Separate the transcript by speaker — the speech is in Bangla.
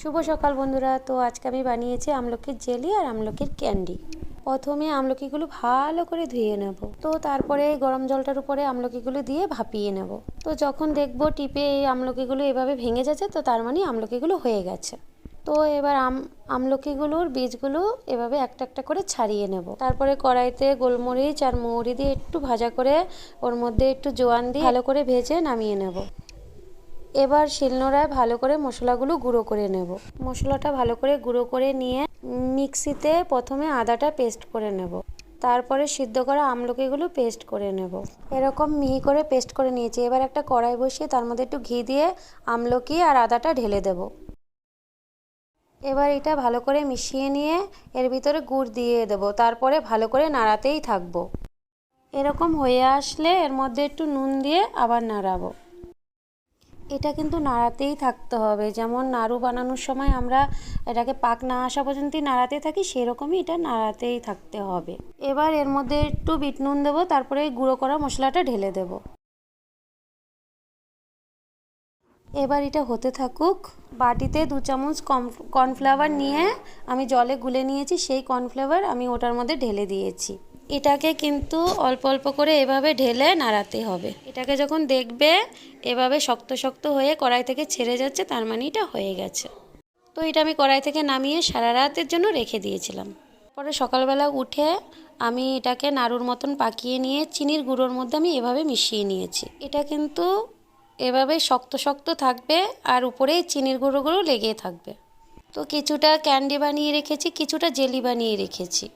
Speaker 1: শুভ সকাল বন্ধুরা। তো আজকে আমি বানিয়েছি আমলকির জেলি আর আমলকির ক্যান্ডি। প্রথমে আমলকিগুলো ভালো করে ধুয়ে নেব। তো তারপরে গরম জলটার উপরে আমলকিগুলো দিয়ে ভাপিয়ে নেব। তো যখন দেখব টিপে এই আমলকিগুলো এভাবে ভেঙে যাচ্ছে, তো তার মানে আমলকিগুলো হয়ে গেছে। তো এবার আম, আমলকিগুলোর বীজগুলো এভাবে একটা একটা করে ছাড়িয়ে নেব। তারপরে কড়াইতে গোলমরিচ আর মৌরি দিয়ে একটু ভাজা করে ওর মধ্যে একটু জোয়ান দিয়ে ভালো করে ভেজে নামিয়ে নেব। এবার শিলনোড়ায় ভালো করে মশলাগুলো গুঁড়ো করে নেব। মশলাটা ভালো করে গুঁড়ো করে নিয়ে মিক্সিতে প্রথমে আদাটা পেস্ট করে নেব। তারপরে সিদ্ধ করা আমলকিগুলো পেস্ট করে নেব। এরকম মিহি করে পেস্ট করে নিয়েছি। এবার একটা কড়াই বসিয়ে তার মধ্যে একটু ঘি দিয়ে আমলকি আর আদাটা ঢেলে দেব। এবার এটা ভালো করে মিশিয়ে নিয়ে এর ভিতরে গুড় দিয়ে দেব। তারপরে ভালো করে নাড়াতেই থাকব। এরকম হয়ে আসলে এর মধ্যে একটু নুন দিয়ে আবার নাড়াবো। এটা কিন্তু নাড়াতেই থাকতে হবে। যেমন নাড়ু বানানোর সময় আমরা এটাকে পাক না আসা পর্যন্তই নাড়াতে থাকি, সেরকমই এটা নাড়াতেই থাকতে হবে। এবার এর মধ্যে একটু বিট নুন দেবো, তারপরে গুঁড়ো করা মশলাটা ঢেলে দেব। এবার এটা হতে থাকুক, বাটিতে দু চামচ কর্নফ্লাওয়ার নিয়ে আমি জলে গুলে নিয়েছি, সেই কর্নফ্লাওয়ার আমি ওটার মধ্যে ঢেলে দিয়েছি। এটাকে কিন্তু অল্প অল্প করে এভাবে ঢেলে নাড়াতে হবে। এটাকে যখন দেখবে, এভাবে শক্ত শক্ত হয়ে কড়াই থেকে ছেড়ে যাচ্ছে, তার মানে এটা হয়ে গেছে। তো এটা আমি কড়াই থেকে নামিয়ে সারা রাতের জন্য রেখে দিয়েছিলাম। পরে সকালবেলা উঠে আমি এটাকে নাড়ুর মতন পাকিয়ে নিয়ে চিনির গুঁড়োর মধ্যে আমি এভাবে মিশিয়ে নিয়েছি। এটা কিন্তু এভাবে শক্ত শক্ত থাকবে আর উপরে চিনির গুঁড়োগুলো লেগে থাকবে। তো কিছুটা ক্যান্ডি বানিয়ে রেখেছি, কিছুটা জেলি বানিয়ে রেখেছি।